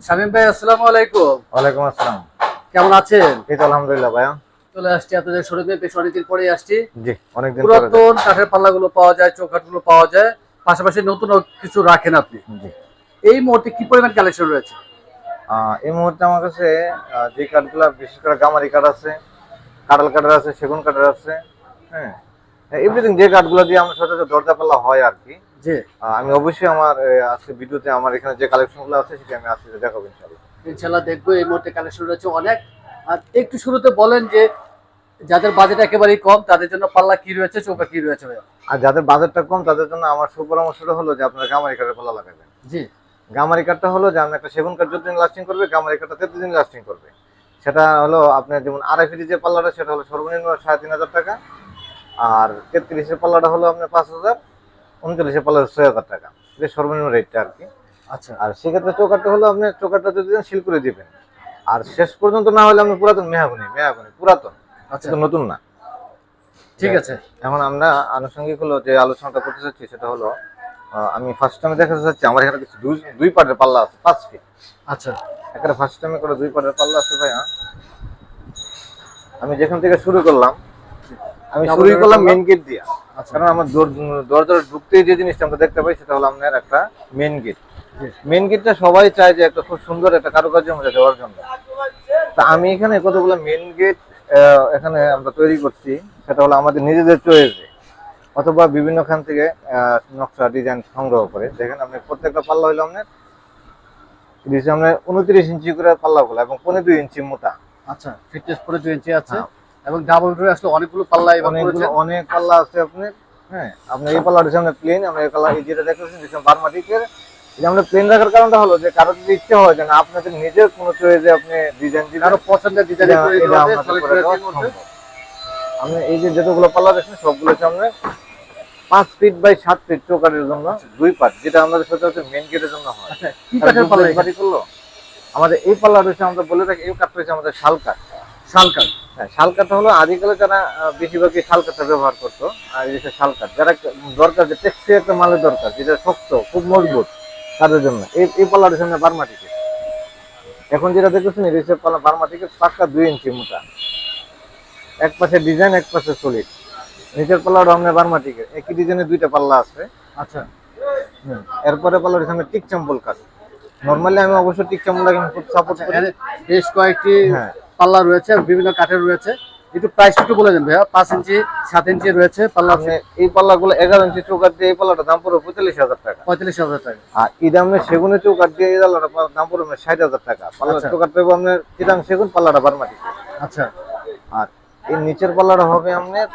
শামীম ভাই আসসালামু আলাইকুম। ওয়ালাইকুম আসসালাম। কেমন আছেন? এই তো আলহামদুলিল্লাহ ভাইয়া। চলে আসছি আপনাদের শোরুমে বেশ অনেকদিন পরে আসছি। জি অনেকদিন পরে পুরাতন কাঠের পাল্লাগুলো পাওয়া যায় চৌকাঠগুলো পাওয়া যায় পাশাপাশি নতুন কিছু রাখেন আপনি। জি। এই মুহূর্তে কি পরিমাণ কালেকশন রয়েছে? এই মুহূর্তে আমার কাছে যে কাঠগুলো বিশেষ করে গামারি কাঠ আছে কাঁঠাল কাঠের আছে সেগুন কাঠের আছে হ্যাঁ। এভরিথিং যে কাঠগুলো দিয়ে আমরা সচরাচর দরজা পাল্লা হয় আর কি জি। আমি অবশ্যই আমার আজকে ভিডিওতে আমার এখানে যে কালেকশনগুলো আছে সেটা আমি আজকে দেখাবো ইনশাল্লাহ ইনশাল্লাহ দেখব এই মুহূর্তে কালেকশন রয়েছে অনেক। আর একটু শুরুতে বলেন যে যাদের বাজেট একেবারেই কম তাদের জন্য পাল্লা কি রয়েছে চৌকা কি রয়েছে আর যাদের বাজেটটা কম তাদের জন্য আমার সুপরামর্শটা হলো যে আপনারা গামারি কাঠের পাল্লা লাগাবেন। জি। গামারি কাঠটা হলো যে আপনি একটা সেগুন কাঠ যতদিন লাস্টিং করবে গামারি কাঠটা ততদিন লাস্টিং করবে। সেটা হলো আপনার যেমন আড়াই ফিটি যে পাল্লাটা সেটা হলো সর্বনিম্ন সাড়ে তিন হাজার টাকা। আর তেত্রিশের পাল্লাটা হলো আপনার পাঁচ হাজার। উনচল্লিশের পাল্লা ছয় হাজার টাকা। এটা সর্বনিম্ন রেটটা আর কি। আচ্ছা। আর সেক্ষেত্রে চোকারটা হলো আপনি চোকারটা যদি দেন সিল করে দিবেন। আর শেষ পর্যন্ত না হলে আপনি পুরাতন মেহাগুনি মেহাগুনি পুরাতন। আচ্ছা। নতুন না। ঠিক আছে। এখন আমরা আনুষঙ্গিক হলো যে আলোচনাটা করতে চাচ্ছি সেটা হলো আমি ফার্স্ট টাইমে দেখাতে চাচ্ছি আমার এখানে কিছু দুই দুই পাটের পাল্লা আছে পাঁচ ফিট আচ্ছা। এখানে ফার্স্ট টাইমে করে দুই পাটের পাল্লা আছে ভাইয়া। আমি যেখান থেকে শুরু করলাম আমি শুরুই করলাম মেন গেট দিয়ে। কারণ আমার দরজার ঢুকতে যে জিনিসটা আমরা দেখতে পাই সেটা হলো আপনার একটা মেন গেট। মেন গেটটা সবাই চায় যে একটা খুব সুন্দর একটা কারুকার্য মধ্যে দেওয়ার জন্য। তা আমি এখানে কতগুলো মেন গেট এখানে আমরা তৈরি করছি সেটা হলো আমাদের নিজেদের চয়েসে অথবা বিভিন্ন খান থেকে নকশা ডিজাইন সংগ্রহ করে। দেখেন আপনি প্রত্যেকটা পাল্লা হইল আপনার উনত্রিশ ইঞ্চি করে পাল্লাগুলো এবং পনেরো দুই ইঞ্চি মোটা। আচ্ছা ফিটনেস দুই ইঞ্চি আছে। হ্যাঁ। এবং ডাবল ডোর আসলে অনেকগুলো পাল্লা এবার করেছেন। অনেক পাল্লা আছে আপনার হ্যাঁ আপনি এই পাল্লাটা সামনে প্লেন আমরা এই পাল্লা এই যেটা দেখতেছেন যেটা বারমাটিকের আমরা প্লেন রাখার কারণটা হলো যে কারও যদি ইচ্ছে হয় যে না আপনাদের নিজের কোনো চয়েসে আপনি ডিজাইন দিবেন কারও পছন্দের ডিজাইন। আপনি এই যে যতগুলো পাল্লা দেখছেন সবগুলো সামনে পাঁচ ফিট বাই সাত ফিট চৌকারের জন্য দুই পার্ট যেটা আমাদের সাথে হচ্ছে মেন গেটের জন্য হয়। আচ্ছা কি কাঠের পাল্লা করল। আমাদের এই পাল্লা রয়েছে আমরা বলে থাকি এই কাঠটা হচ্ছে আমাদের শাল কাঠ। শাল কাঠ হ্যাঁ শাল কাঠটা হলো আদিকালে যারা বেশিরভাগই শাল কাঠটা ব্যবহার করতো আর যে শাল কাঠ যারা দরকার যে টেক্সটি একটা মালের দরকার যেটা শক্ত খুব মজবুত তাদের জন্য এই এই পাল্লাটা সামনে বারমাটিকে এখন যেটা দেখতেছেন এই রিসেপ পাল্লা বারমাটিকে পাক্কা দুই ইঞ্চি মোটা। এক পাশে ডিজাইন এক পাশে সলিড নিচের পাল্লাটা আপনার বারমাটিকে একই ডিজাইনের দুইটা পাল্লা আছে। আচ্ছা। হুম। এরপরে পাল্লাটা সামনে টিক চাম্বল কাঠ। নর্মালি আমি অবশ্য টিক চাম্বলটাকে আমি খুব সাপোর্ট আচ্ছা করি। বেশ কয়েকটি হ্যাঁ। পাল্লা রয়েছে বিভিন্ন কাঠের রয়েছে। একটু প্রাইস একটু বলে দেন ভাইয়া পাঁচ ইঞ্চি সাত ইঞ্চি রয়েছে পাল্লা। এই পাল্লাগুলো এগারো ইঞ্চি চৌকাট দিয়ে এই পাল্লাটা দাম পড়বে পঁয়তাল্লিশ হাজার টাকা। পঁয়তাল্লিশ হাজার টাকা। আর এই দামে সেগুনের চৌকাট দিয়ে এই পাল্লাটা দাম পড়বে ষাট হাজার টাকা। পাল্লা আচ্ছা। চৌকাট পেবো আপনার চিটাং সেগুন পাল্লাটা বারমাটি। আচ্ছা। আর এই নিচের পাল্লাটা হবে আপনার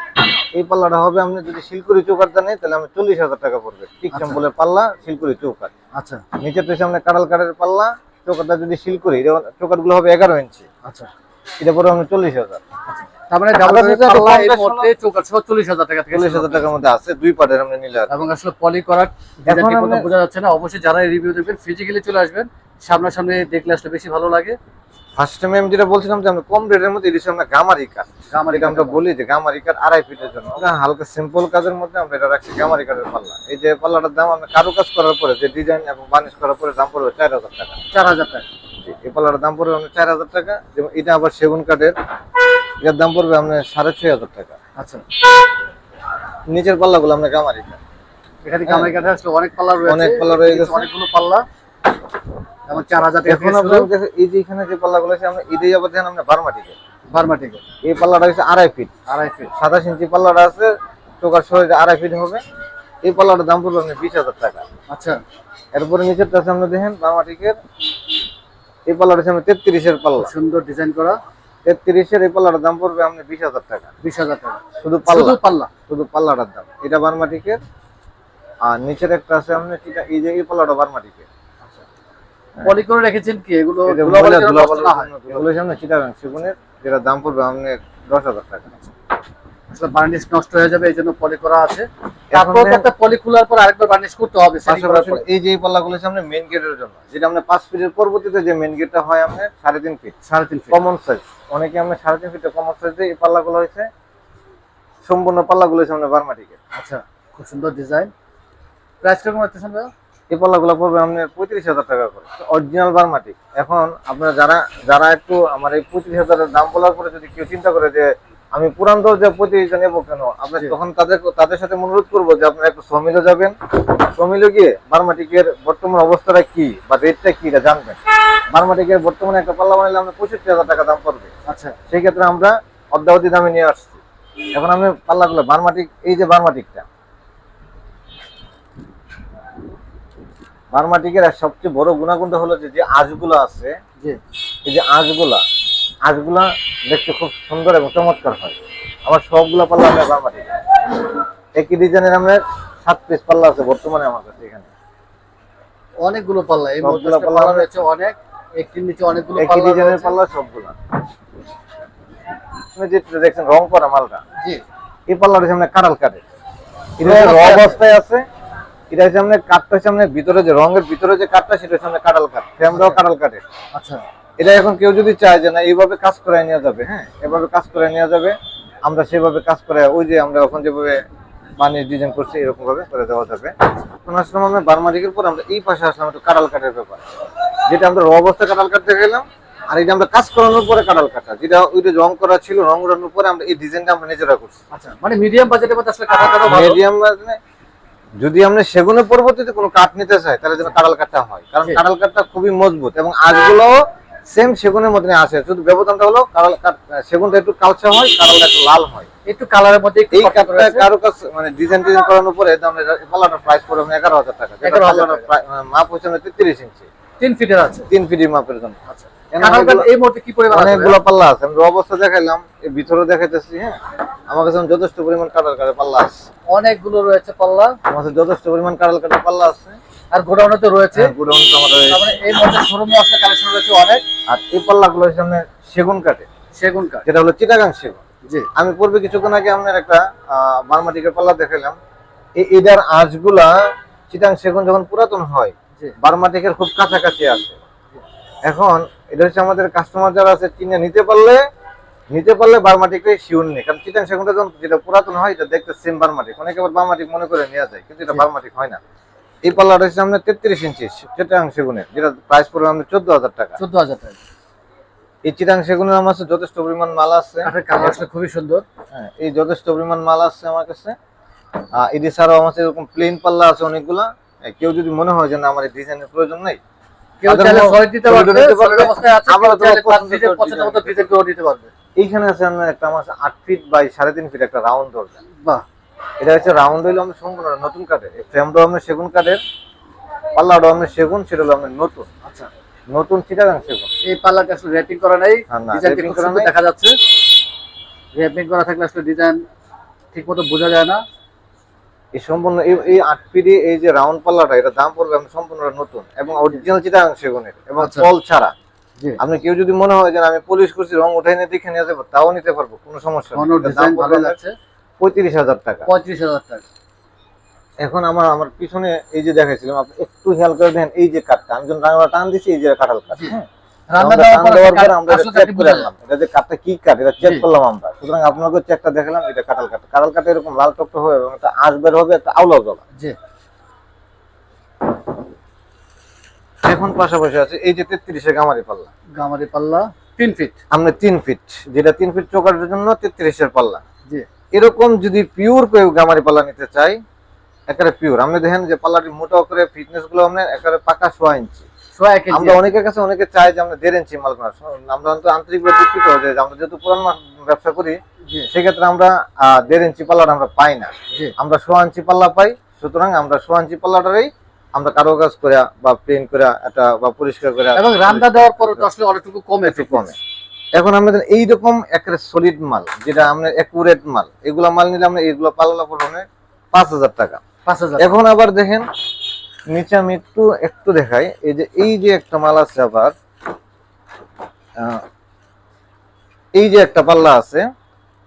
এই পাল্লাটা হবে আপনি যদি শিলকুড়ি চৌকাটটা নেই তাহলে আমি চল্লিশ হাজার টাকা পড়বে। ঠিক আচ্ছা। চাম্বলের পাল্লা শিলকুড়ি চৌকাট আচ্ছা। নিচের আপনার কাঁড়াল কাঠের পাল্লা চৌকারটা যদি শিলকুড়ি চৌকাটগুলো হবে এগারো ইঞ্চি। আচ্ছা। এটা পড়বে আমি চল্লিশ হাজার। তার মানে চল্লিশ হাজার টাকা চল্লিশ হাজার টাকার মধ্যে আছে দুই পাটের আপনি নিলে এবং আসলে পলি করার ডিজাইন এখন ঠিক মতো আমরা- বোঝা যাচ্ছে না। অবশ্যই যারা রিভিউ দেখবেন ফিজিক্যালি চলে আসবেন। সামনাসামনি দেখলে আসলে বেশি ভালো লাগে। ফার্স্ট টাইমে আমি যেটা বলছিলাম যে আমরা কম রেটের মধ্যে আমরা গামারি কাঠ গামারি আমরা বলি যে গামারি কাঠ আড়াই ফিটের জন্য। হালকা সিম্পল কাজের মধ্যে আমরা এটা রাখছি গামারি কাঠের পাল্লা। এই যে পাল্লাটার দাম আমরা কারু কাজ করার পরে যে ডিজাইন এবং বানিশ করার পরে দাম পড়বে চার হাজার টাকা। চার হাজার টাকা। জি, এই পাল্লাটার দাম পড়বে আপনার চার হাজার টাকা যেমন এটা আবার সেগুন কাঠের এর দাম পড়বে আপনার সাড়ে ছয় হাজার টাকা। আচ্ছা। নিচের পাল্লাগুলো আমরা গামারি এখানে গামারি কাঠে আসলে অনেক পাল্লা রয়েছে। অনেক পাল্লা রয়ে গেছে। অনেকগুলো পাল্লা। এবং চার হাজার এখন আপনার এই যে এখানে যে পাল্লাগুলো আছে আমরা এটাই আবার দেখেন আমরা বারমাটিকে। বারমাটিকে। এই পাল্লাটা হচ্ছে আড়াই ফিট। আড়াই ফিট। সাতাশ ইঞ্চি পাল্লাটা আছে চোখার শরীরে আড়াই ফিট হবে। এই পাল্লাটার দাম পড়বে আপনি বিশ হাজার টাকা। আচ্ছা। এরপরে নিচেরটা আছে আমরা দেখেন বামাটিকের এই পাল্লাটা আমরা তেত্রিশের পাল্লা। সুন্দর ডিজাইন করা। তেত্রিশের এই পাল্লাটার দাম পড়বে আপনি বিশ হাজার টাকা। বিশ হাজার টাকা। শুধু পাল্লা। পাল্লা। শুধু পাল্লাটার দাম। এটা বারমাটিকের। আর নিচের একটা আছে আপনি এই যে এই পাল্লাটা বারমাটিকের। পলি করে রেখেছেন কি? এগুলো সামনে চিটাগাং সেগুনের যেটা দাম পড়বে আপনার দশ হাজার টাকা। আসলে বার্নিশ নষ্ট হয়ে যাবে এই জন্য পলি করা আছে। তারপর একটা পলি খোলার পর আরেকবার বার্নিশ করতে হবে। এই যে পাল্লাগুলো সামনে মেন গেটের জন্য। যেটা আমরা পাঁচ ফিটের পরবর্তীতে যে মেন গেটটা হয় সাড়ে তিন ফিট সাড়ে তিন ফিট কমন সাইজ অনেকে আমরা সাড়ে তিন ফিটের কমন সাইজে এই পাল্লাগুলো হয়েছে সম্পূর্ণ পাল্লাগুলো হয়েছে আমরা বারমাটিকে আচ্ছা খুব সুন্দর ডিজাইন প্রাইস কেমন রাখতেছেন ভাইয়া? এই পাল্লাগুলো পড়বে আপনার পঁয়ত্রিশ হাজার টাকা করে। অরিজিনাল বার্মাটিক এখন আপনারা যারা যারা একটু আমার এই পঁয়ত্রিশ হাজারের দাম বলার পরে যদি কেউ চিন্তা করে যে আমি পুরান দরজা পঁয়ত্রিশটা নেব কেন? আপনার তখন তাদের তাদের সাথে অনুরোধ করব যে আপনারা একটু সমিলে যাবেন। সমিলে গিয়ে বার্মাটিকের বর্তমান অবস্থাটা কি বা রেটটা কি এটা জানবেন। বার্মাটিকের বর্তমানে একটা পাল্লা বানাইলে আপনার পঁয়ষট্টি হাজার টাকা দাম পড়বে। আচ্ছা। সেই ক্ষেত্রে আমরা অর্ধাবধি দামে নিয়ে আসছি। এখন আমি পাল্লাগুলো বার্মাটিক এই যে বার্মাটিকটা। বার্মাটিকের সবচেয়ে বড় গুণাগুণটা হলো যে আঁশগুলো আছে এই যে আঁশগুলা আঁশগুলা দেখতে খুব সুন্দর এবং চমৎকার হয়। আমার সবগুলা পাল্লা আমরা বার্মাটিক একই ডিজাইনের আপনার সাত পিস পাল্লা আছে বর্তমানে আমার কাছে এখানে। অনেকগুলো পাল্লা এই সবগুলো মধ্যে পাল্লা রয়েছে অনেক একটির নিচে অনেকগুলো একই ডিজাইনের পাল্লা সবগুলা। আপনি যেটা দেখছেন রং করা মালটা জি। এই পাল্লাটা সামনে কাঁঠাল কাটে। এটা রং অবস্থায় আছে এটা সামনে কাঠটা সামনে ভিতরে যে রঙের ভিতরে যে কাঠটা সেটা সামনে কাঁঠাল কাঠ ফ্রেমটাও কাঁঠাল কাটে। আচ্ছা। এটা এখন কেউ যদি চায় যে না এইভাবে কাজ করে নেওয়া যাবে হ্যাঁ এভাবে কাজ করে নেওয়া যাবে আমরা সেভাবে কাজ করে ওই যে আমরা এখন যেভাবে বানিয়ে ডিজাইন করছি এরকম ভাবে করে দেওয়া যাবে। আসলাম আমরা বারমারিকের পর আমরা এই পাশে আসলাম একটু কাঁঠাল কাঠের ব্যাপার। যেটা আমরা র অবস্থায় কাঁঠাল কাটতে গেলাম আর এটা আমরা কাজ করানোর পরে কাঁঠাল কাটা যেটা ওইটা রং করা ছিল রং করানোর পরে আমরা এই ডিজাইনটা আমরা নিজেরা করছি। আচ্ছা মানে মিডিয়াম বাজেটের মধ্যে আসলে কাটা কাটা মিডিয়াম যদি আমরা সেগুনের পরবর্তীতে কোনো কাঠ নিতে চাই তাহলে যেন কাঁঠাল কাঠটা হয়। কারণ জি। কাঁঠাল কাঠটা খুবই মজবুত এবং আজগুলো সেম সেগুনের মতনই আসে শুধু ব্যবধানটা হলো কাঁঠাল সেগুনটা একটু কালচা হয় কাঁঠালটা একটু লাল হয়। একটু কালারের মধ্যে এই কাঠটা কারও কাছে মানে ডিজাইন ডিজাইন করানোর পরে পাল্লাটার প্রাইস পড়বে এগারো হাজার টাকা। যেটা 11,000 পাল্লাটার টাকা। প্রায়- মাপ হচ্ছে তেত্রিশ ইঞ্চি তিন ফিটের আছে। তিন ফিটি মাপের জন্য। আচ্ছা। এই মুহূর্তে কি পরিমাণ অনেকগুলো পাল্লা আছে। আমরা অবস্থা দেখাইলাম এই ভিতরে দেখাইতেছি হ্যাঁ? আমার কাছে যথেষ্ট পরিমাণ কাঁঠাল কাঠের পাল্লা আছে। অনেকগুলো রয়েছে পাল্লা। আমার কাছে যথেষ্ট পরিমাণ কাঁঠাল কাঠের পাল্লা আছে। আর গোডাউনে তো রয়েছে। হ্যাঁ, গোডাউন তো আমাদের এই- মধ্যে শোরুমে আসলে কালেকশন রয়েছে অনেক। আর এই পাল্লাগুলো হচ্ছে আপনার সেগুন কাঠে সেগুন কাঠ। যেটা হলো চিটাগাং সেগুন। জি। আমি পূর্বে কিছুক্ষণ আগে আপনার একটা বার্মাটিকের পাল্লা দেখালাম এটার আঁশগুলা চিটাং সেগুন যখন পুরাতন হয় বার্মাটিকের খুব কাছাকাছি আসে এখন এটা হচ্ছে আমাদের কাস্টমার যারা আছে চিনে নিতে পারলে নিতে পারলে বার্মাটিকে শিউর নেই। কারণ চিটাং সেগুনটা যখন যেটা পুরাতন হয় এটা দেখতে সেম বার্মাটিক অনেকে আবার বার্মাটিক মনে করে নেওয়া যায় কিন্তু এটা। বার্মাটিক হয় না। এই পাল্লাটা হচ্ছে আপনার তেত্রিশ ইঞ্চি চিটাং সেগুনের যেটা প্রাইস পড়বে আমাদের চোদ্দ হাজার টাকা। চোদ্দ হাজার টাকা। এই চিটাং সেগুনের আমার কাছে যথেষ্ট পরিমাণ মাল আছে। খুবই সুন্দর। হ্যাঁ, এই যথেষ্ট পরিমাণ মাল আছে আমার কাছে। আহ, এটি ছাড়াও আমার কাছে এরকম প্লেন পাল্লা আছে অনেকগুলা। কেউ যদি মনে হয় যে না আমার এই ডিজাইনের প্রয়োজন নেই এইখানে আছে আমার একটা আমার আট ফিট বাই সাড়ে তিন ফিট একটা রাউন্ড দরজা বাহ। এটা হচ্ছে রাউন্ড হইল আমরা সম্পূর্ণ নতুন কাঠের ফ্রেমটাও আমরা সেগুন কাঠের পাল্লাটাও আমরা সেগুন সেটা হলো আমরা নতুন। আচ্ছা। নতুন চিটাগাং সেগুন। এই পাল্লাটা আসলে রেটিং করা নেই হ্যাঁ, ডিজাইন করা দেখা যাচ্ছে। রেটিং করা থাকলে আসলে ডিজাইন ঠিক মতো বোঝা যায় না। এই সম্পূর্ণ এই আট পিড়ি এই যে রাউন্ড পাল্লাটা এটা দাম পড়বে আমি সম্পূর্ণ নতুন এবং অরিজিনাল চিটাগাং সেগুনের এবং আচ্ছা। কল ছাড়া। আপনি কেউ যদি মনে হয় যে আমি পলিশ করছি রং উঠাই নিয়ে দেখে নিয়ে যাব তাও নিতে পারব কোনো সমস্যা নেই। পঁয়ত্রিশ হাজার টাকা। পঁয়ত্রিশ হাজার টাকা। এখন আমার আমার পিছনে এই যে দেখাইছিলাম আপনি একটু খেয়াল করে দেখেন এই যে কাঠটা আমি যখন রান্না টান দিছি এই যে কাঁঠাল কাঠ। হ্যাঁ? আমরা দেওয়ার টান পর দেওয়ার পরে আসলে আমরা আসলে চেক করে আনলাম। এটা যে কাঠটা কি কাঠ এটা চেক করলাম আমরা। সুতরাং আপনাকে চেকটা দেখালাম এটা কাঁঠাল কাঠ। কাঁঠাল কাঠে এরকম লাল টকটা হবে এবং একটা আঁশ বের হবে একটা আউলাও জলা এখন পাশাপাশি আছে এই যে তেত্রিশে গামারি পাল্লা। গামারি পাল্লা তিন ফিট আমরা তিন ফিট যেটা তিন ফিট চোকাটের জন্য তেত্রিশের পাল্লা। এরকম যদি পিওর কেউ গামারি পাল্লা নিতে চাই একেবারে পিওর আপনি দেখেন যে পাল্লাটি মোটা করে ফিটনেসগুলো আপনার একেবারে পাকা সোয়া ইঞ্চি। আমরা অনেকের কাছে অনেকে চাই যে আমরা দেড় ইঞ্চি মাল কেনার। আমরা অন্তত আন্তরিক দুঃখিত যে আমরা যেহেতু পুরান ব্যবসা করি সেক্ষেত্রে আমরা দেড় ইঞ্চি পাল্লাটা আমরা পাই না। আমরা সোয়া ইঞ্চি পাল্লা পাই সুতরাং আমরা সোয়া ইঞ্চি পাল্লাটারই আমরা কারও কাজ করে বা প্লেন করে একটা বা পরিষ্কার করে এবং রান্না দেওয়ার পরে আসলে অনেকটুকু কমে একটু কমে। এখন আমাদের এইরকম একটা সলিড মাল যেটা আমরা একুরেট মাল। এগুলা মাল নিলে আমরা এগুলো পাল্লা পড়বে পাঁচ হাজার টাকা। পাঁচ হাজার। এখন আবার দেখেন নিচে আমি একটু একটু দেখাই। এই যে এই যে একটা মাল আছে আবার এই যে একটা পাল্লা আছে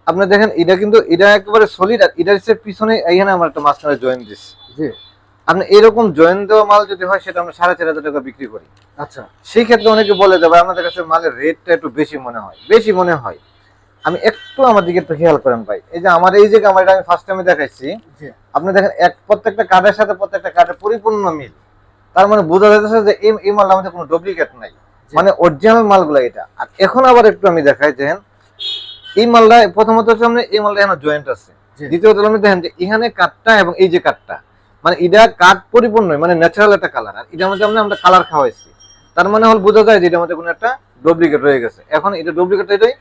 আপনি দেখেন এটা কিন্তু এটা একেবারে সলিড আর এটা হচ্ছে পিছনে এইখানে আমার একটা মাঝখানে জয়েন দিচ্ছি জি। আপনি এরকম জয়েন দেওয়া মাল যদি হয় সেটা আমরা সাড়ে চার হাজার টাকা বিক্রি করি। আচ্ছা। সেই ক্ষেত্রে অনেকে বলে যাবে আপনাদের কাছে মালের রেটটা একটু বেশি মনে হয়। বেশি মনে হয়। আমি একটু আমার দিকে একটু খেয়াল করেন ভাই। এই যে আমার এই যে গামারিটা আমি ফার্স্ট টাইমে দেখাইছি। আপনি দেখেন এক প্রত্যেকটা কার্ডের সাথে প্রত্যেকটা কার্ডের পরিপূর্ণ মিল। তার মানে বোঝা যাচ্ছে যে এই এই মালটা আমাদের কোনো ডুপ্লিকেট নাই। মানে অরিজিনাল মালগুলো এটা। আর এখন আবার একটু আমি দেখাই দেখেন। এই মালটা প্রথমত হচ্ছে আমরা এই মালটা এখানে জয়েন্ট আছে। দ্বিতীয়ত আমি দেখেন যে এখানে কাঠটা এবং এই যে কাঠটা মানে এটা কাঠ পরিপূর্ণ মানে ন্যাচারাল একটা কালার আর এটার মধ্যে আমরা কালার খাওয়াইছি। তার মানে হল বোঝা যায় যে এটার মধ্যে কোনো একটা ডুপ্লিকেট রয়ে গেছে। এখন এটা ডুপ্লিকেট এটাই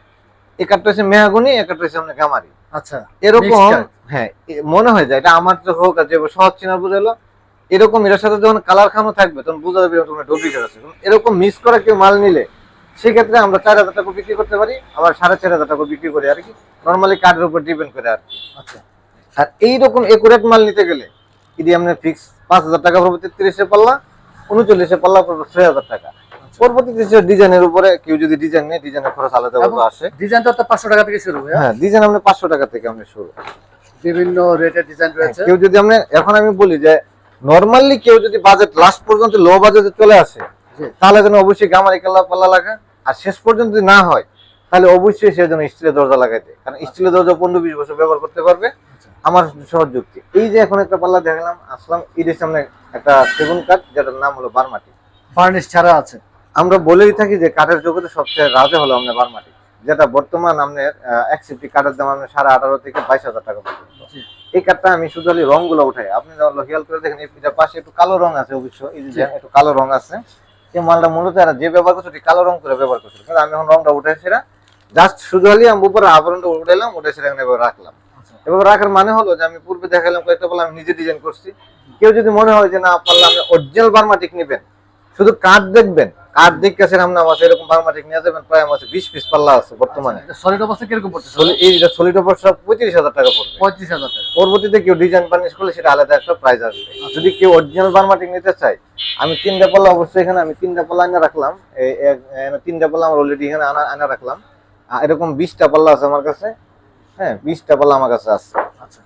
এই কাঠটা হচ্ছে মেহাগুনি এই কাঠটা হচ্ছে আমরা গামারি। আচ্ছা এরকম হ্যাঁ মনে হয় যে এটা আমার তো হোক আর যে সহজ চিনা বুঝালো এরকম এটার সাথে যখন কালার খানো থাকবে তখন বোঝা যাবে তোমার ডুপ্লিকেট আছে। এরকম মিস করা কেউ মাল নিলে সেক্ষেত্রে আমরা চার হাজার টাকা বিক্রি করতে পারি আবার সাড়ে চার হাজার টাকা বিক্রি করি আর কি। নর্মালি কার্ডের উপর ডিপেন্ড করে আর কি। আচ্ছা। আর এইরকম একুরেট মাল নিতে গেলে ফিক্স পাঁচ হাজার টাকা পড়বে তেত্রিশে পাল্লা উনচল্লিশে পাল্লা পড়বে ছয় হাজার টাকা। পরবর্তীতে ডিজাইনের উপরে কেউ যদি ডিজাইন নেয় ডিজাইনের খরচ আলাদা আলাদা আসে। ডিজাইনটা তো পাঁচশো টাকা থেকে শুরু হ্যাঁ ডিজাইন আমরা পাঁচশো টাকা থেকে আমরা শুরু। বিভিন্ন রেটের ডিজাইন রয়েছে। কেউ যদি আমরা এখন আমি বলি যে নর্মালি কেউ যদি বাজেট লাস্ট পর্যন্ত লো বাজেটে চলে আসে তাহলে যেন অবশ্যই গামারি কাল্লা পাল্লা লাগা। আর শেষ পর্যন্ত যদি না হয় তাহলে অবশ্যই সে যেন স্টিলের দরজা লাগাইতে। কারণ স্টিলের দরজা পনেরো বিশ বছর ব্যবহার করতে পারবে। আমার সহজ যুক্তি। এই যে এখন একটা পাল্লা দেখালাম আসলাম ঈদের সামনে একটা সেগুন কাঠ যেটার নাম হলো বারমাটি। ফার্নিশ ছাড়া আছে। আমরা বলেই থাকি যে কাঠের জগতে সবচেয়ে রাজা হলো আপনার বারমাটি যেটা বর্তমান আপনার এক সিফটি কাঠের দাম আপনার সাড়ে আঠারো থেকে বাইশ হাজার টাকা পর্যন্ত। এই কাঠটা আমি শুধু খালি রংগুলো উঠাই। আপনি যখন খেয়াল করে দেখেন এটার পাশে একটু কালো রং আছে অবশ্য এই যে একটু কালো রং আছে। এই মালটা মূলত এরা যে ব্যবহার করছে ওটি কালো রং করে ব্যবহার করছে। কিন্তু আমি এখন রংটা উঠে সেটা জাস্ট শুধু আমি উপরে আবরণটা উঠাইলাম উঠে সেটা এখানে রাখলাম। এভাবে রাখার মানে হলো যে আমি পূর্বে দেখালাম কয়েকটা বলে আমি নিজে ডিজাইন করছি। কেউ যদি মনে হয় যে না পারলে আপনি অরিজিনাল বার্মাটিক নেবেন। শুধু কাঠ দেখবেন। কাঠ আপনি আমার এরকম বার্মাটিক নিয়ে যাবেন প্রায় আমার বিশ পিস পাল্লা আছে বর্তমানে। সলিড অবস্থা কীরকম পড়ছে সলিড সব পঁয়ত্রিশ হাজার টাকা পড়বে। পঁয়ত্রিশ হাজার টাকা। পরবর্তীতে কেউ ডিজাইন বার্নিশ করলে সেটা আলাদা একটা প্রাইস আসবে। যদি কেউ অরিজিনাল বার্মাটিক নিতে চায় আমি তিনটা পাল্লা অবশ্যই এখানে আমি তিনটা পাল্লা আনা রাখলাম। তিনটা পাল্লা আমার অলরেডি এখানে আনা আনা রাখলাম। এরকম বিশটা পাল্লা আছে আমার কাছে। হ্যাঁ বিশটা পাল্লা আমার কাছে আছে। আচ্ছা।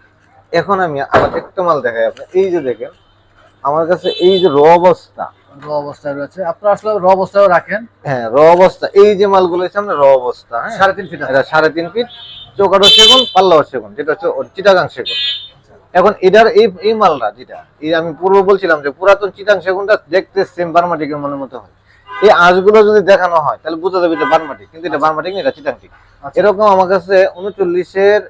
এখন আমি আবার একটা মাল দেখাই আপনি এই যে দেখেন আমার কাছে এই যে র অবস্থা। র অবস্থায় রয়েছে। আপনারা আসলে র অবস্থায় রাখেন। হ্যাঁ র অবস্থা। এই যে মালগুলো হচ্ছে আমরা র অবস্থা হ্যাঁ। সাড়ে তিন ফিট আছে। এটা সাড়ে তিন ফিট চৌকাঠো সেগুন পাল্লাও সেগুন যেটা হচ্ছে চিটাগাং সেগুন। এখন এটার এই এই মালটা যেটা এই আমি পূর্ব বলছিলাম যে পুরাতন চিটাং সেগুনটা দেখতে সেম বার্মাটিকের মনের মতো হয়। এই আঁশগুলো যদি দেখানো হয় তাহলে বোঝা যাবে এটা বার্মাটিক কিন্তু এটা বার্মাটিক না এটা চিটাং ঠিক আচ্ছা। এরকম আমার কাছে উনচল্লিশের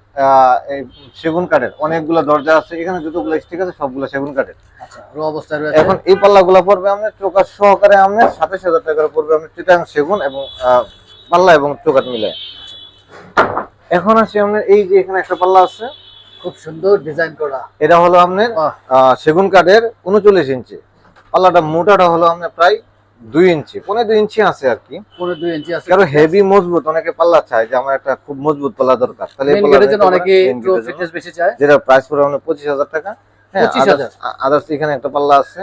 সেগুন কাঠের অনেকগুলো দরজা আছে এখানে যতগুলো স্টিক আছে সবগুলো সেগুন কাঠের। আচ্ছা অবস্থায় এখন এই পাল্লাগুলো পড়বে আমরা চোকার সহকারে আমরা সাতাশ হাজার টাকার পড়বে আমরা চিটাং সেগুন এবং পাল্লা এবং চোকাট মিলে। এখন আসি আমরা এই যে এখানে একটা পাল্লা আছে। খুব সুন্দর ডিজাইন করা। এটা হলো আপনার সেগুন কাঠের উনচল্লিশ ইঞ্চি। পাল্লাটা মোটাটা হলো আপনার প্রায় দুই ইঞ্চি পনেরো দুই ইঞ্চি আছে আর কি। পনেরো দুই ইঞ্চি আছে। কারও হেভি মজবুত অনেকে পাল্লা চায় যে আমার একটা খুব মজবুত পাল্লা দরকার। তাহলে মেন অনেকে। ফিটনেস বেশি চায়। যেটা প্রাইস পড়ে আপনার পঁচিশ হাজার টাকা। হ্যাঁ 25,000 আদার্স এখানে একটা পাল্লা আছে।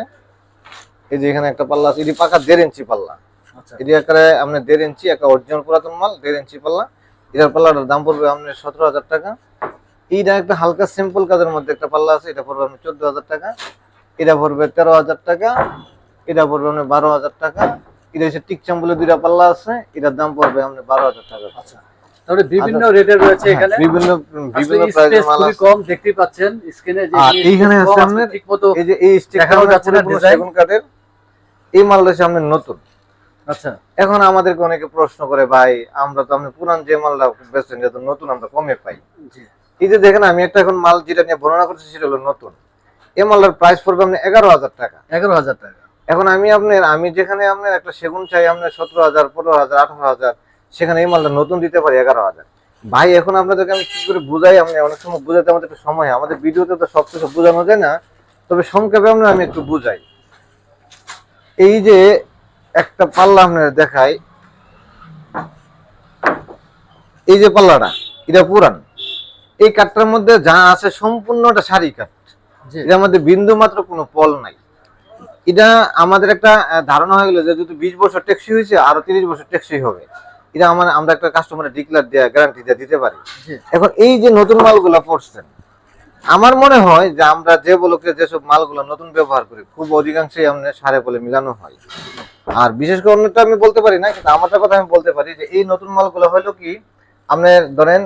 এই যে এখানে একটা পাল্লা আছে এটি পাকা দেড় ইঞ্চি পাল্লা। আচ্ছা। এটি একারে আপনার দেড় ইঞ্চি একটা অরিজিনাল পুরাতন মাল দেড় ইঞ্চি পাল্লা। এটার পাল্লাটার দাম পড়বে আপনার সতেরো হাজার টাকা। এইটা একটা হালকা সিম্পল কাজের মধ্যে একটা পাল্লা আছে এটা পড়বে আপনার চোদ্দ হাজার টাকা। এটা পড়বে তেরো হাজার টাকা। এটা পড়বে আপনার বারো হাজার টাকা। এটা হচ্ছে টিকচাম বলে দুইটা পাল্লা আছে এটার দাম পড়বে আপনার বারো হাজার টাকা। আচ্ছা তাহলে বিভিন্ন রয়েছে হ্যাঁ, এখানে। বিভিন্ন বিভিন্ন প্রাইসের মাল আছে। কম দেখতেই পাচ্ছেন স্ক্রিনে যে এইখানে আছে আসলে আপনার এই যে এই স্টিকটা দেখানো না সেগুন কাঠের এই মালটা হচ্ছে নতুন। আচ্ছা। এখন আমাদেরকে অনেকে প্রশ্ন করে ভাই আমরা তো আপনি পুরান যে মালটা বেচছেন যেহেতু নতুন আমরা কমে পাই। এই যে দেখেন আমি একটা এখন মাল যেটা নিয়ে বর্ণনা করছি সেটা হলো নতুন। এই মালটার প্রাইস পড়বে আপনি এগারো হাজার টাকা। এগারো হাজার টাকা। এখন আমি আপনার আমি যেখানে আপনার একটা সেগুন চাই আপনার সতেরো হাজার পনেরো হাজার আঠারো হাজার সেখানে এই মালটা নতুন দিতে পারি এগারো হাজার। ভাই এখন আপনাদেরকে আমি কি করে বুঝাই আমি অনেক সময় বুঝাতে আমাদের একটু সময় হয়। আমাদের ভিডিওতে তো সব কিছু বোঝানো যায় না তবে সংক্ষেপে আমরা আমি একটু বুঝাই। এই যে একটা পাল্লা আপনার দেখাই এই যে পাল্লাটা এটা পুরান। এই কাঠটার মধ্যে যা আছে সম্পূর্ণটা শাড়ি কাঠ। এটার মধ্যে বিন্দু মাত্র কোনো পল নাই। এটা আমাদের একটা ধারণা হয়ে গেল যে যদি বিশ বছর টেকসই হয়েছে আরও তিরিশ বছর টেকসই হবে। এটা আমার আমরা একটা কাস্টমারের ডিক্লার দেওয়া গ্যারান্টি দিয়ে দিতে পারি। এখন এই যে নতুন মালগুলো পড়ছেন আমার মনে হয় যে আমরা যে বলকে যেসব মালগুলো নতুন ব্যবহার করি খুব অধিকাংশই আমরা সারে বলে মিলানো হয়। আর বিশেষ করে অন্যটা আমি বলতে পারি না কিন্তু আমারটা কথা আমি বলতে পারি যে এই নতুন মালগুলো হলো কি আপনার ধরেন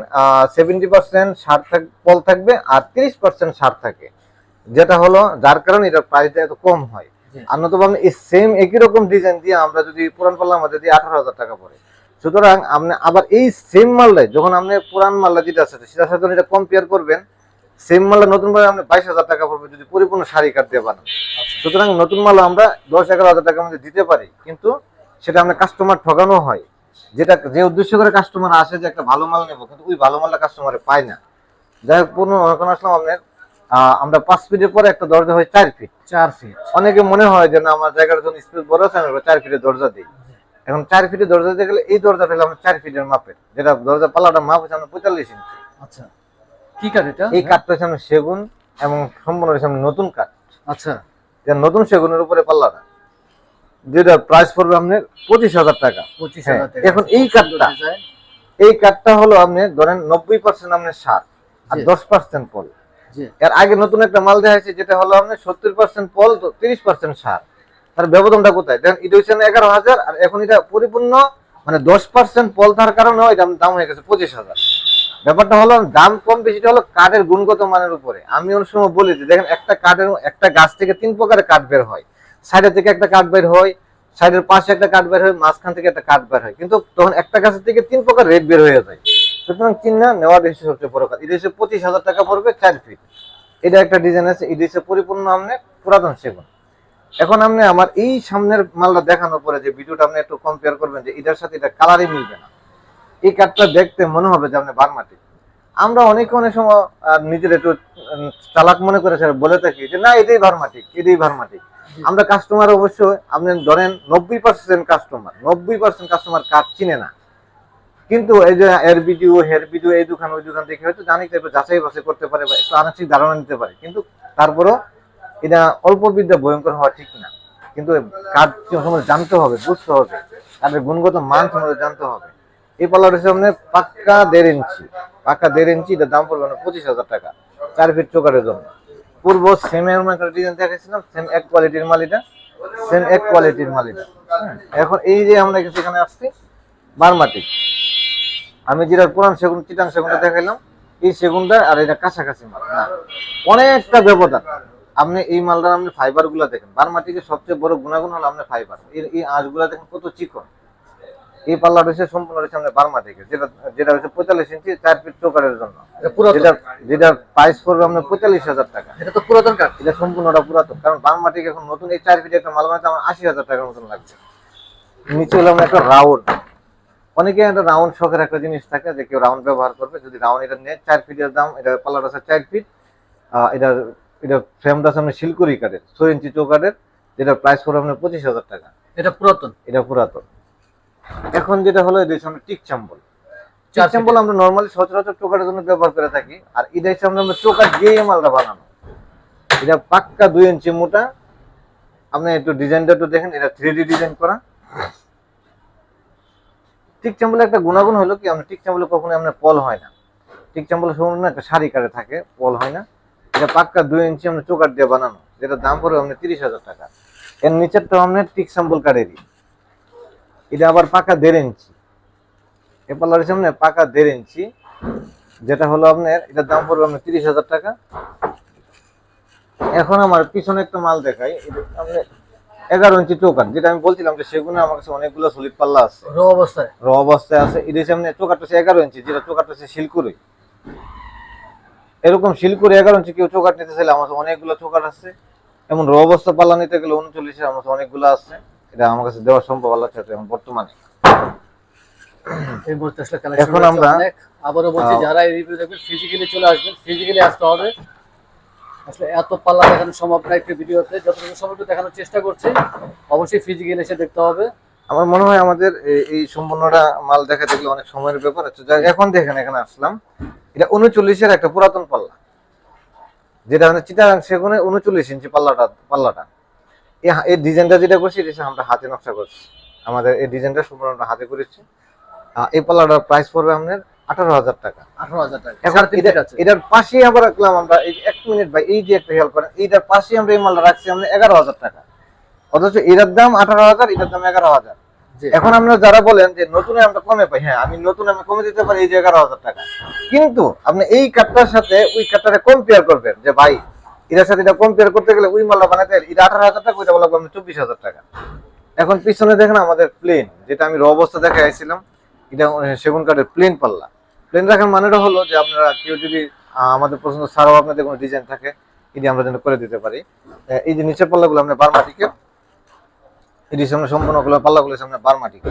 সেভেন্টি পার্সেন্ট সার থাক পল থাকবে আর তিরিশ পার্সেন্ট সার থাকে। যেটা হলো যার কারণে এটার প্রাইসটা এত কম হয়। আর নতুবা সেম একই রকম ডিজাইন দিয়ে আমরা যদি পুরান পাল্লার মধ্যে দিয়ে আঠারো হাজার টাকা পড়ে। সুতরাং আপনি আবার এই সেম মালটাই যখন আপনি পুরান মালটা যেটা আছে সেটার সাথে এটা কম্পেয়ার করবেন সেম মালটা নতুন মালে আপনি বাইশ হাজার টাকা পড়বে যদি পরিপূর্ণ শাড়ি কাট দিয়ে বানান। আচ্ছা। সুতরাং নতুন মাল আমরা দশ এগারো হাজার টাকার মধ্যে দিতে পারি কিন্তু সেটা আমরা কাস্টমার ঠকানো হয়। যেটা যে উদ্দেশ্য করে কাস্টমার আসে যে একটা ভালো মাল নেব কিন্তু ওই ভালো মালটা কাস্টমারে পায় না। যাই হোক পূর্ণ আসলাম আপনার আমরা পাঁচ ফিটের পরে একটা দরজা হয় চার ফিট চার ফিট অনেকে মনে হয় যে না আমার জায়গার জন্য স্পেস বড় আছে আমি চার ফিটের দরজা দিই। এখন চার ফিটের দরজা দিতে গেলে এই দরজাটা হলো আমরা চার ফিটের মাপের। যেটা দরজা পাল্লাটা মাপ হচ্ছে আমরা পঁয়তাল্লিশ ইঞ্চি আচ্ছা। কি কাঠ এটা? এই কাঠটা হচ্ছে আমরা সেগুন এবং সম্পূর্ণ হচ্ছে নতুন কাঠ। আচ্ছা। যেটা নতুন সেগুনের উপরে পাল্লাটা। যেটা প্রাইস পড়বে আপনার পঁচিশ হাজার টাকা। পঁচিশ হ্যাঁ, হাজার টাকা। এখন এই কাঠটা এই কাঠটা হলো আপনি ধরেন নব্বই পার্সেন্ট আপনার সার। আর দশ পার্সেন্ট পল। জি এর আগে নতুন একটা মাল দেখাচ্ছে যেটা হলো আপনার সত্তর পার্সেন্ট পল তিরিশ পার্সেন্ট সার। তার ব্যবধানটা কোথায়? দেখেন এটা হচ্ছে এগারো হাজার, আর এখন এটা পরিপূর্ণ মানে দশ পার্সেন্ট পল থাকার কারণে এটা দাম হয়ে গেছে পঁচিশ হাজার। ব্যাপারটা হলো, দাম কম বেশিটা হলো কাঠের গুণগত মানের উপরে। আমি অনেক সময় বলি যে, দেখেন, একটা কাঠের, একটা গাছ থেকে তিন প্রকারের কাঠ বের হয়। সাইডের থেকে একটা কাঠ বের হয়, সাইডের পাশে একটা কাঠ বের হয়, মাঝখান থেকে একটা কাঠ বের হয়। কিন্তু তখন একটা গাছের থেকে তিন প্রকার রেট বের হয়ে যায়। সুতরাং চিহ্ন নেওয়ার হচ্ছে সবচেয়ে বড় কাজ। এটা পঁচিশ হাজার টাকা পড়বে চার ফিট এটা একটা ডিজাইন আছে এটা পরিপূর্ণ আপনি পুরাতন সেগুন। এখন আপনি আমার এই সামনের মালটা দেখানোর পরে যে ভিডিওটা আপনি একটু কম্পেয়ার করবেন যে এটার সাথে এটা কালারই মিলবে না। এই কাঠটা দেখতে মনে হবে যে আপনি বারমাটি। আমরা অনেক অনেক সময় নিজের একটু চালাক মনে করে সেটা বলে থাকি যে না, এটাই ভারমাটিক এটাই ভারমাটিক আমরা কাস্টমার অবশ্যই, আপনি ধরেন নব্বই পার্সেন্ট কাস্টমার নব্বই পার্সেন্ট কাস্টমার কাঠ চিনে না। কিন্তু এই যে এর ভিডিও, হের ভিডিও, এই দোকান, ওই দোকান দেখে হয়তো জানি টাইপের যাচাই বাছাই করতে পারে বা একটু আংশিক ধারণা নিতে পারে। কিন্তু তারপরও এটা অল্প বিদ্যা ভয়ঙ্কর হওয়া ঠিক না। কিন্তু কাজ সম্বন্ধে জানতে হবে, বুঝতে হবে, তাদের গুণগত মান সম্বন্ধে জানতে হবে। এই হচ্ছে আপনার পাক্কা দেড় ইঞ্চি, পাক্কা দেড় ইঞ্চি, এটার দাম পড়বে না পঁচিশ হাজার টাকা, চার ফিট চোকারের জন্য। পূর্ব সেম এর একটা ডিজাইন দেখেছিলাম সেম এক কোয়ালিটির মাল এটা সেম এক কোয়ালিটির মাল এটা এখন এই যে আমরা এখানে আসছি বারমাটিক আমি যেটা পুরান সেগুন চিটাং সেগুনটা দেখাইলাম এই সেগুনটা আর এটা কাছাকাছি মাল না। অনেকটা ব্যবধান। আপনি এই মালটার আপনি ফাইবারগুলা দেখেন বারমাটিকের সবচেয়ে বড় গুণাগুণ হলো আপনার ফাইবার। এর এই আঁশগুলা দেখেন কত চিকন। এই পাল্লা রয়েছে সম্পূর্ণ রয়েছে আপনার বারমাটিকের যেটা যেটা হচ্ছে পঁয়তাল্লিশ ইঞ্চি চার ফিট চোকারের জন্য। যেটা যেটা প্রাইস পড়বে আপনার পঁয়তাল্লিশ হাজার টাকা। এটা তো পুরাতন কাঠ। এটা সম্পূর্ণটা পুরাতন কারণ বারমাটিক এখন নতুন এই চার ফিট একটা মাল বানাতে আমার আশি হাজার টাকার মতন লাগছে নিচে হলো আপনার একটা রাউন্ড। অনেকে একটা রাউন্ড শখের একটা জিনিস থাকে যে কেউ রাউন্ড ব্যবহার করবে। যদি রাউন্ড এটা নেয় চার ফিটের দাম এটা পাল্লাটা আছে চার ফিট এটা এটা ফ্রেমটা আছে আপনার শিলকুড়ি কাঠের ছয় ইঞ্চি চৌকাঠের যেটা প্রাইস পড়বে আপনার পঁচিশ হাজার টাকা। এটা পুরাতন? এটা পুরাতন। এখন যেটা হলো এটা সামনে টিক চাম্বল চার টিক চাম্বল আমরা নর্মালি সচরাচর চোকাটের জন্য ব্যবহার করে থাকি আর এটা সামনে আমরা চোকাট দিয়ে এই মালটা বানানো। এটা পাক্কা দুই ইঞ্চি মোটা। আপনি একটু ডিজাইনটা একটু দেখেন এটা থ্রি ডিজাইন করা। টিক চাম্বলের একটা গুণাগুণ হলো কি, আমরা টিক চাম্বলে কখনো আপনার পল হয় না। টিক চাম্বলে সম্পূর্ণ একটা শাড়ি কাটে থাকে, পল হয় না। এটা পাক্কা দুই ইঞ্চি আমরা চোকাট দিয়ে বানানো। যেটা দাম পড়বে আপনার তিরিশ হাজার টাকা। এর নিচেরটা আপনার টিক চাম্বল কাঠেরই এটা আবার পাকা দেড় ইঞ্চি। এ পাল্লার সামনে পাকা দেড় ইঞ্চি। যেটা হলো আপনার, এটার দাম পড়বে আপনার তিরিশ হাজার টাকা। এখন আমার পিছনে একটা মাল দেখাই। আপনার এগারো ইঞ্চি চৌকাট যেটা আমি বলছিলাম যে সেগুলো আমার কাছে অনেকগুলো সলিড পাল্লা আছে। র অবস্থায়? র অবস্থায় আছে এটা সামনে চৌকাটটা হচ্ছে এগারো ইঞ্চি যেটা চৌকাটটা হচ্ছে শিলকুড়ি। এরকম শিলকুড়ি এগারো ইঞ্চি কেউ চৌকাট নিতে চাইলে আমার অনেকগুলো চৌকাট আছে। এমন র অবস্থা পাল্লা নিতে গেলে উনচল্লিশের আমার অনেকগুলো আছে। এটা আমার কাছে দেওয়া সম্ভব আল্লাহ চাইতে এখন বর্তমানে। এখন আমরা- আবারও বলছি যারা এই রিভিউ দেখবেন ফিজিক্যালি চলে আসবেন ফিজিক্যালি আসতে হবে। আসলে এত পাল্লা দেখানো সম্ভব না একটি ভিডিওতে। যতটুকু সম্ভব দেখানোর চেষ্টা করছি। অবশ্যই ফিজিক্যালি এসে দেখতে হবে। আমার মনে হয় আমাদের এই সম্পূর্ণটা মাল দেখা দেখলে অনেক সময়ের ব্যাপার আছে। এখন দেখেন, এখানে আসলাম। এটা উনচল্লিশের একটা পুরাতন পাল্লা। যেটা মানে চিটাগাং সেগুনে উনচল্লিশ ইঞ্চি পাল্লাটা পাল্লাটা। এই ডিজাইনটা যেটা করছি, এটা আমরা হাতে নকশা করছি। আমাদের এই ডিজাইনটা সম্পূর্ণ হাতে করেছি। এই পাল্লাটার প্রাইস পড়বে আপনার আঠারো হাজার টাকা। আঠারো হাজার টাকা। এখন এটার পাশেই আবার রাখলাম আমরা এই এক মিনিট ভাই এই যে একটা হেল্প করেন এইটার পাশেই আমরা এই মালটা রাখছি আমরা এগারো হাজার টাকা। অথচ এটার দাম আঠারো হাজার এটার দাম এগারো হাজার। এখন আপনারা যারা বলেন যে নতুনে আমরা কমে পাই হ্যাঁ আমি নতুন আমি কমে দিতে পারি এই যে এগারো হাজার টাকা। কিন্তু আপনি এই কাঠটার সাথে ওই কাঠটারে কম্পেয়ার করবেন যে ভাই এটার সাথে এটা কম্পেয়ার করতে গেলে ওই মালটা বানাতে এটা আঠারো হাজার টাকা ওইটা বলা আমি চব্বিশ হাজার টাকা। এখন পিছনে দেখেন আমাদের প্লেন যেটা আমি র অবস্থা দেখে আইছিলাম এটা সেগুন কাঠের প্লেন পাল্লা। প্লেন রাখার মানেটা হলো যে আপনারা কেউ যদি আমাদের পছন্দ ছাড়াও আপনাদের কোনো ডিজাইন থাকে, এটি আমরা যেন করে দিতে পারি। এই যে নিচের পাল্লাগুলো আমরা বারমাটিকে এটি সামনে সম্পূর্ণগুলো পাল্লাগুলো সামনে বারমাটিকে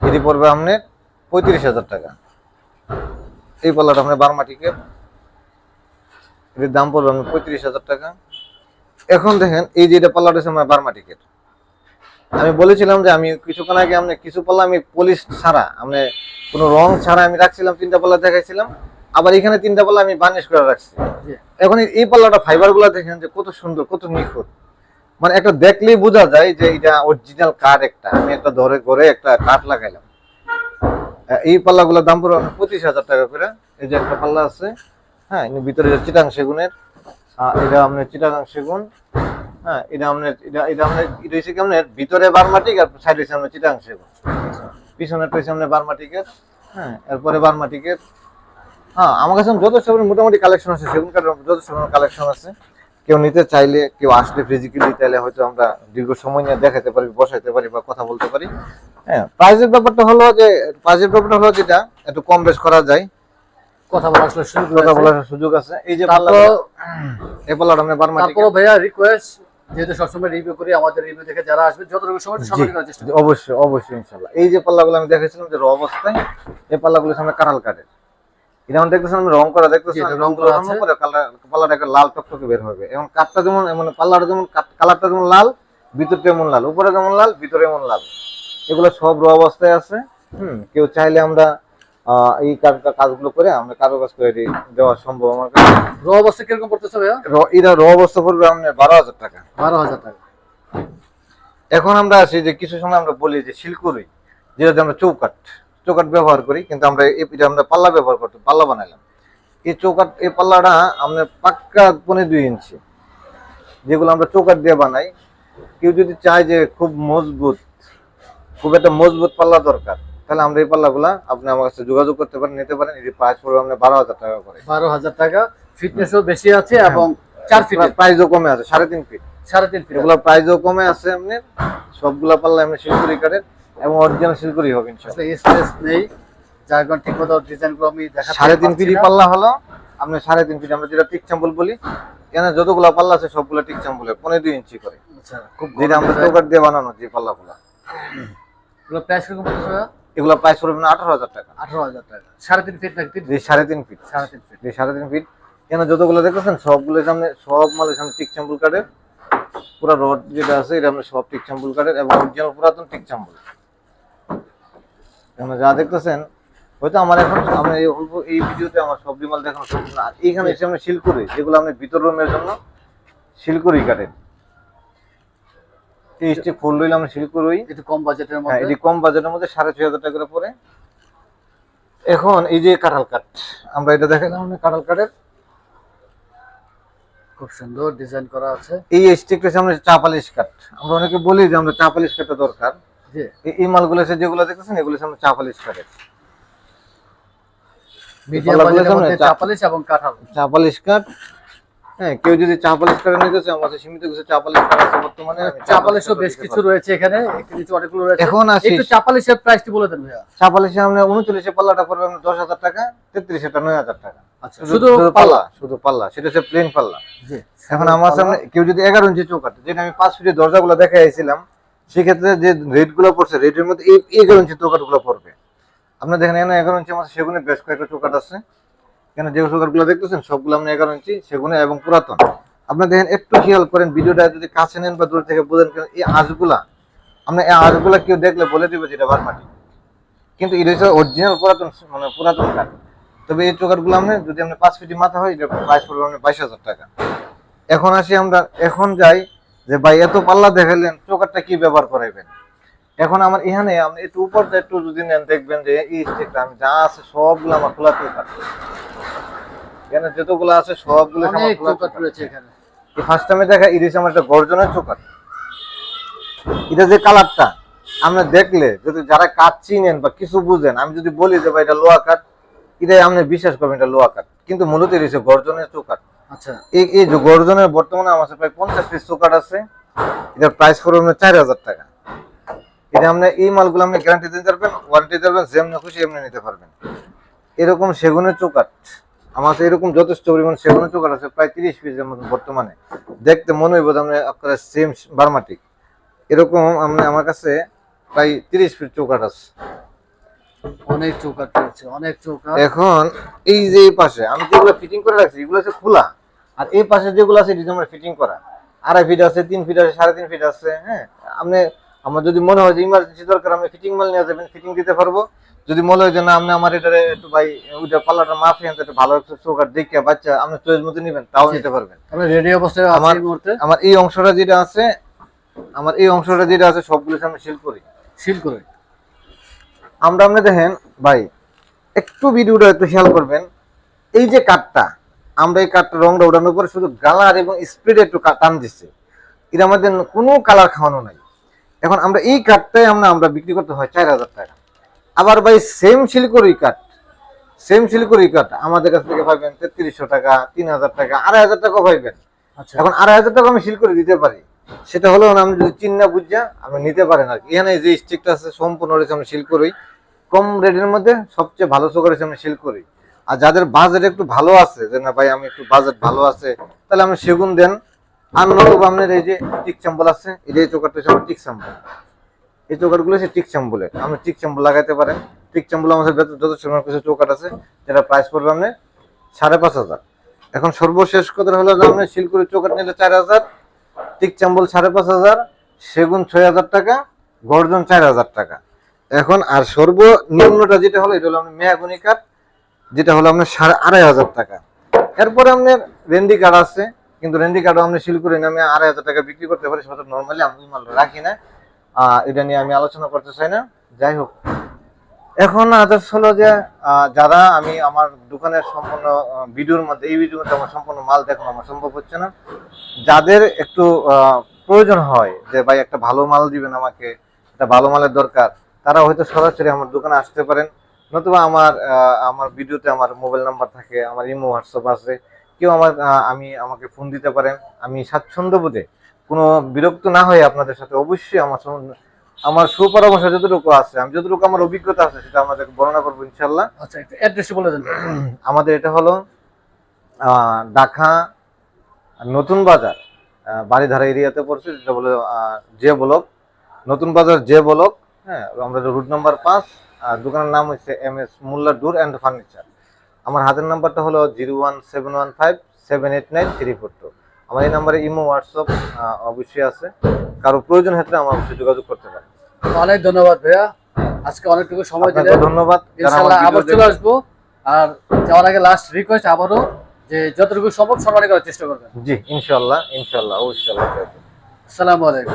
এটি পড়বে আপনার পঁয়ত্রিশ হাজার টাকা। এই পাল্লাটা আপনার বারমাটিকে এটির দাম পড়বে আপনার পঁয়ত্রিশ হাজার টাকা। এখন দেখেন, এই যে এটা পাল্লাটা আমার বারমাটিকের আমি বলেছিলাম যে আমি কিছুক্ষণ আগে আপনি কিছু পাল্লা আমি পলিশ ছাড়া আমি কোনো রং ছাড়া আমি রাখছিলাম তিনটা পাল্লা দেখাইছিলাম। আবার এখানে তিনটা পাল্লা আমি বার্নিশ করে রাখছি। এখন এই- পাল্লাটা ফাইবারগুলা দেখেন যে কত সুন্দর কত নিখুঁত। মানে একটা দেখলেই বোঝা যায় যে এটা অরিজিনাল কাঠ একটা। আমি একটা ধরে ঘরে একটা কাঠ লাগাইলাম। এই পাল্লাগুলোর দাম আপনার পঁচিশ হাজার টাকা করে। এই যে একটা পাল্লা আছে হ্যাঁ ভিতরে চিটাং সেগুনের এটা আপনার চিটাং সেগুন হ্যাঁ এটা আপনার এটা এটা আপনার এটা হচ্ছে কি আপনার ভিতরে বারমাটিক আর সাইড হচ্ছে আপনার চিটাং সেগুন। পিছনে হচ্ছে আপনার বারমাটিকের হ্যাঁ এরপরে বারমাটিকের হ্যাঁ আমার কাছে যথেষ্ট মোটামুটি কালেকশন আছে সেগুন কাঠের যথেষ্ট কালেকশন আছে। কেউ নিতে চাইলে কেউ আসলে ফিজিক্যালি চাইলে হয়তো আমরা দীর্ঘ সময় নিয়ে দেখাতে পারি বসাইতে পারি বা কথা বলতে পারি। হ্যাঁ প্রাইজের ব্যাপারটা হলো যে প্রাইজের ব্যাপারটা হলো যেটা একটু কম বেশ করা যায়। কথা বলা আসলে কথা বলার সুযোগ আছে। এই যে পাল্লাটা- এই পাল্লাটা আমরা বারমাটিক তারপর ভাইয়া রিকোয়েস্ট যেহেতু সবসময় রিভিউ করি আমাদের রিভিউ দেখে যারা আসবে যতটুকু সময় করার চেষ্টা অবশ্যই অবশ্যই ইনশাল্লাহ এই যে পাল্লাগুলো আমি দেখেছিলাম যে র অবস্থায় এই পাল্লাগুলো সামনে কাঁঠাল কাঠের এটা আমি আমি রং করা রং রং করা করা আছে আছে। পরে কালার পাল্লাটা একটা লাল টকটকে বের হবে। এবং কাঠটা যেমন মানে পাল্লাটা যেমন কালারটা যেমন লাল ভিতরটা এমন লাল উপরে যেমন লাল ভিতরে এমন লাল। এগুলো সব র অবস্থায় আছে। হুম কেউ চাইলে আমরা এই কাজ কাজগুলো করে আমরা কারও কাজ করে দিই দেওয়া সম্ভব আমার কাছে। র অবস্থা কীরকম পড়তেছে ভাইয়া? র- এটা র অবস্থা পড়বে আপনার বারো হাজার টাকা। বারো হাজার টাকা। এখন আমরা আছি যে কিছু সময় আমরা বলি যে শিলকুড়ি যেটাতে আমরা চৌকাট চৌকাট ব্যবহার করি কিন্তু আমরা এটা আমরা পাল্লা ব্যবহার করতে পাল্লা বানাইলাম। এই চৌকাট এই পাল্লাটা আমরা পাক্কা পনেরো দুই ইঞ্চি। যেগুলো আমরা চৌকাট দিয়ে বানাই কেউ যদি চায় যে খুব মজবুত খুব একটা মজবুত পাল্লা দরকার তাহলে আমরা এই পাল্লাগুলা আপনি আমার কাছে যোগাযোগ করতে পারেন নিতে পারেন। এটি প্রাইস পড়বে আমরা বারো হাজার টাকা করে। বারো হাজার টাকা। ফিটনেসও বেশি আছে এবং চার ফিট প্রাইসও কমে আছে সাড়ে তিন ফিট সাড়ে তিন ফিট এগুলো প্রাইসও কমে আছে আপনি সবগুলা পাল্লা এমনি শিলকুড়ি কাঠের এবং অরিজিনাল শিলকুড়ি হবে ইনশাল্লাহ আসলে স্পেস নেই। যার কারণে ঠিক মতো ডিজাইনগুলো আমি দেখা সাড়ে তিন ফিটি পাল্লা হলো। আপনি সাড়ে তিন ফিট আমরা যেটা টিক চাম্বল বলি এখানে যতগুলো পাল্লা আছে সবগুলো টিক চাম্বলে পনেরো দুই ইঞ্চি করে। আচ্ছা খুব যেটা আমরা চৌকাট দিয়ে বানানো যে পাল্লাগুলো। প্রাইস কীরকম পড়তেছে এগুলো প্রাইস পড়বে না আঠারো হাজার টাকা। আঠারো হাজার টাকা। সাড়ে তিন ফিট নাকি সাড়ে তিন ফিট সাড়ে তিন ফিট সাড়ে তিন ফিট এখানে যতগুলো দেখতেছেন সবগুলো সামনে সব মালের সামনে টিক চাম্বল কাঠের পুরো রড যেটা আছে এটা আমরা সব টিক চাম্বল কাঠের এবং অরিজিনাল পুরাতন টিক চাম্বল এখানে যা দেখতেছেন হয়তো আমার এখন আমরা এই অল্প এই ভিডিওতে আমার সবজি মাল দেখানো সম্ভব না। আর এইখানে এসে আমরা শিলকুড়ি যেগুলো আমরা ভিতর রুমের জন্য শিলকুড়ি কাঠের এই স্টিক ফুল রইল আমরা শিলকুড়ি একটু কম বাজেটের হ্যাঁ মধ্যে। এটি কম বাজেটের মধ্যে সাড়ে ছয় হাজার টাকা করে পড়ে। এখন এই যে কাঁঠাল কাঠ আমরা এটা দেখালাম আমরা কাঁঠাল কাঠের। খুব সুন্দর ডিজাইন করা আছে। এই স্টিকটা সামনে চা পালিশ কাঠ। আমরা অনেকে বলি যে আমরা চা পালিশ কাঠটা দরকার। এই- মালগুলো আছে যেগুলো দেখতেছেন এগুলো সামনে চা পালিশ কাঠের। মিডিয়াম চা- চাপালিশ এবং কাঁঠাল। চা পালিশ কাঠ হ্যাঁ কেউ যদি চা পালিশ কাঠ নিতে চায় কাছে সীমিত কিছু চা পালিশ কাঠ আছে বর্তমানে। চা চাপালিশও পালিশ বেশ কিছু রয়েছে এখানে। একটু অনেকগুলো রয়েছে। এখন আসি। একটু চাপালিশের প্রাইসটি বলে দেন ভাইয়া। চা পালিশে আমরা উনচল্লিশে পাল্লাটা পড়বে আমরা দশ হাজার টাকা তেত্রিশটা নয় হাজার টাকা। আচ্ছা শুধু পাল্লা? শুধু পাল্লা সেটা হচ্ছে প্লেন পাল্লা। জি। এখন আমার সামনে কেউ যদি এগারো ইঞ্চি চৌকাট যেটা আমি পাঁচ ফিটের দরজাগুলো দেখে আইছিলাম সেক্ষেত্রে যে রেটগুলো পড়ছে রেটের মধ্যে এই এগারো ইঞ্চি চৌকাটগুলো পড়বে। আপনার দেখেন এখানে এগারো ইঞ্চি আমার সেগুনে বেশ কয়েকটা চৌকাট আছে। এখানে যে চৌকাটগুলো দেখতেছেন, সবগুলো আপনি এগারো ইঞ্চি, সেগুনে এবং পুরাতন। আপনি দেখেন, একটু খেয়াল করেন, ভিডিওটা যদি কাছে নেন বা দূর থেকে বোঝেন কেন, এই আঁশগুলা আপনি এই আঁশগুলা কেউ দেখলে বলে দিবে যেটা বারমাটি। কিন্তু এটা হচ্ছে অরিজিনাল পুরাতন মানে পুরাতন কাঠ। তবে এই চৌকাটগুলো আপনি যদি আপনি পাঁচ ফিটি মাথা হয়, এটা প্রাইস পড়বে আপনি বাইশ হাজার টাকা। এখন আসি আমরা, এখন যাই যে ভাই এত পাল্লা দেখালেন চোকারটা কি ব্যবহার করাইবেন? এখন আমার এখানে আপনি একটু উপর একটু যদি নেন দেখবেন যে এই স্টিকটা আমি যা আছে সবগুলো আমার খোলা চৌকাট এখানে যতগুলো আছে সবগুলো আমার অনেক খোলা চৌকাট চৌকাট। রয়েছে এখানে। ফার্স্ট টাইমে দেখা ইরিশ আমার একটা গর্জনের চোকাট এটা যে কালারটা আমরা দেখলে যদি যারা কাঠ চিনেন বা কিছু বুঝেন আমি যদি বলি যে ভাই এটা লোহা কাঠ এটাই আপনি বিশ্বাস করবেন এটা লোহা কাঠ। কিন্তু মূলত ইরিশে গর্জনের চোকাট আচ্ছা। এই এই যে গর্জনের বর্তমানে আমার কাছে প্রায় পঞ্চাশ পিস চোকাট আছে। এটার প্রাইস করবেন চার হাজার টাকা। এটা আপনি এই মালগুলো আপনি গ্যারান্টি দিতে পারবেন ওয়ারেন্টি দিতে পারবেন যেমনি খুশি এমনি নিতে পারবেন। এরকম সেগুনের চোকাট আমার এরকম যথেষ্ট পরিমাণ সেগুনের চোকাট আছে প্রায় তিরিশ পিসের মতন বর্তমানে। দেখতে মনে হইব আপনার সেম বার্মাটিক। এরকম আপনি আমার কাছে প্রায় তিরিশ পিস চোকাট আছে। অনেক চৌকাট রয়েছে অনেক চৌকাট এখন এই যে পাশে আমি যেগুলো ফিটিং করে রাখছি এগুলো হচ্ছে খোলা। আর এই পাশে যেগুলো আছে এটি আমরা ফিটিং করা। আড়াই ফিট আছে তিন ফিট আছে সাড়ে তিন ফিট আছে হ্যাঁ? আপনি আমার যদি মনে হয় যে ইমার্জেন্সি দরকার আপনি ফিটিং মাল নিয়ে যাবেন ফিটিং দিতে পারব। যদি মনে হয় যে না আপনি আমার এটারে একটু ভাই ওইটা পাল্লাটা মাফি আনতে একটু ভালো একটা দেখে বাচ্চা আপনি চয়েস মতো নেবেন তাও নিতে পারবেন। রেডি অবস্থায় আমার- মুহূর্তে। আমার এই অংশটা যেটা আছে আমার এই অংশটা যেটা আছে সবগুলো আমি শিল করি। সিল করি। আমরা আপনি দেখেন ভাই একটু ভিডিওটা একটু খেয়াল করবেন। এই যে কাঠটা আমরা এই কাঠটা রংটা ওঠানোর পরে শুধু গালার এবং স্প্রেড একটু টান দিচ্ছে। এর আমাদের কোনো কালার খাওয়ানো নাই। এখন আমরা এই কাঠটাই আমরা আমরা বিক্রি করতে হয় চার হাজার টাকা। আবার ভাই সেম শিলকরি কাঠ সেম শিলকরি কাঠ আমাদের কাছ থেকে পাইবেন তেত্রিশশো টাকা তিন হাজার টাকা আড়াই হাজার টাকা পাইবেন। আচ্ছা। এখন আড়াই হাজার টাকা আমি শিল করে দিতে পারি। সেটা হলো না আমি যদি চিন্না বুঝা আপনি নিতে পারেন আর কি। এখানে যে স্টিকটা আছে সম্পূর্ণ রয়েছে আমি শিল করি। কম রেটের মধ্যে সবচেয়ে ভালো চোখ রয়েছে আমি শিল করি। আর যাদের বাজেট একটু ভালো আছে যে না ভাই আমি একটু বাজেট ভালো আছে তাহলে আমি সেগুন দেন। আর আপনার এই যে টিক চাম্বল আছে, এই যে চোকারটা হচ্ছে টিক চাম্বল এই চোকারগুলো হচ্ছে টিক চাম্বলের আপনি টিক চাম্বল লাগাইতে পারেন। টিক চাম্বল আমাদের যত সময় কিছু চোকার আছে, যেটা প্রাইস পড়বে আপনি সাড়ে পাঁচ হাজার। এখন সর্বশেষ কথা হলো যে আপনি শিলকুড়ি চোকাট নিলে চার হাজার টিক চাম্বল সাড়ে পাঁচ হাজার, সেগুন ছয় হাজার টাকা, গর্জন চার হাজার টাকা। এখন আর সর্বনিম্নটা যেটা হলো, এটা হলো আপনার মেয়াগুনি কাঠ, যেটা হলো আপনার সাড়ে আড়াই হাজার টাকা। এরপরে আপনার রেন্ডি কার্ড আছে কিন্তু রেন্ডি কার্ডও আপনি শিলকুড়ি আমি আড়াই হাজার টাকা বিক্রি করতে পারি, সেটা নর্মালি আমি মাল রাখি না। এটা নিয়ে আমি আলোচনা করতে চাই না। যাই হোক, এখন আদার্স হলো যে যারা আমি আমার দোকানের সম্পূর্ণ ভিডিওর মধ্যে, এই ভিডিওর মধ্যে আমার সম্পূর্ণ মাল দেখানো আমার সম্ভব হচ্ছে না। যাদের একটু প্রয়োজন হয়, যে ভাই একটা ভালো মাল দিবেন আমাকে, একটা ভালো মালের দরকার, তারা হয়তো সরাসরি আমার দোকানে আসতে পারেন। নতুবা আমার আমার ভিডিওতে আমার মোবাইল নাম্বার থাকে, আমার ইমো, হোয়াটসঅ্যাপ আছে। কেউ আমার আমি আমাকে ফোন দিতে পারেন। আমি স্বাচ্ছন্দ্য বোধে কোনো বিরক্ত না হয়ে আপনাদের সাথে অবশ্যই আমার আমার সুপরামর্শ যতটুকু আছে আমি যতটুকু আমার অভিজ্ঞতা আছে সেটা আমাদের বর্ণনা করব ইনশাল্লাহ আচ্ছা অ্যাড্রেস বলে দেন। আমাদের এটা হলো আহ, ঢাকা নতুন বাজার বাড়িধারা এরিয়াতে পড়ছে যেটা বলে যে ব্লক। নতুন বাজার যে ব্লক হ্যাঁ আমরা রুট নাম্বার পাঁচ আর দোকানের নাম হচ্ছে M S Molla door and furniture. আমার হাতের নাম্বারটা হলো zero one seven one five seven eight nine three four two. আমার এই নাম্বারে ইমো হোয়াটসঅ্যাপ অবশ্যই আছে। কারও প্রয়োজন ক্ষেত্রে আমার অবশ্যই যোগাযোগ করতে পারেন। অনেক ধন্যবাদ ভাইয়া। আজকে অনেকটুকু সময় দিলেন। ধন্যবাদ। আবার চলে আসব। আর যাওয়ার আগে লাস্ট রিকোয়েস্ট আবারও যে যতটুকু সম্ভব সম্মানী করার চেষ্টা করবেন। জি ইনশাল্লাহ ইনশাল্লাহ অবশ্যই আসসালামু আলাইকুম।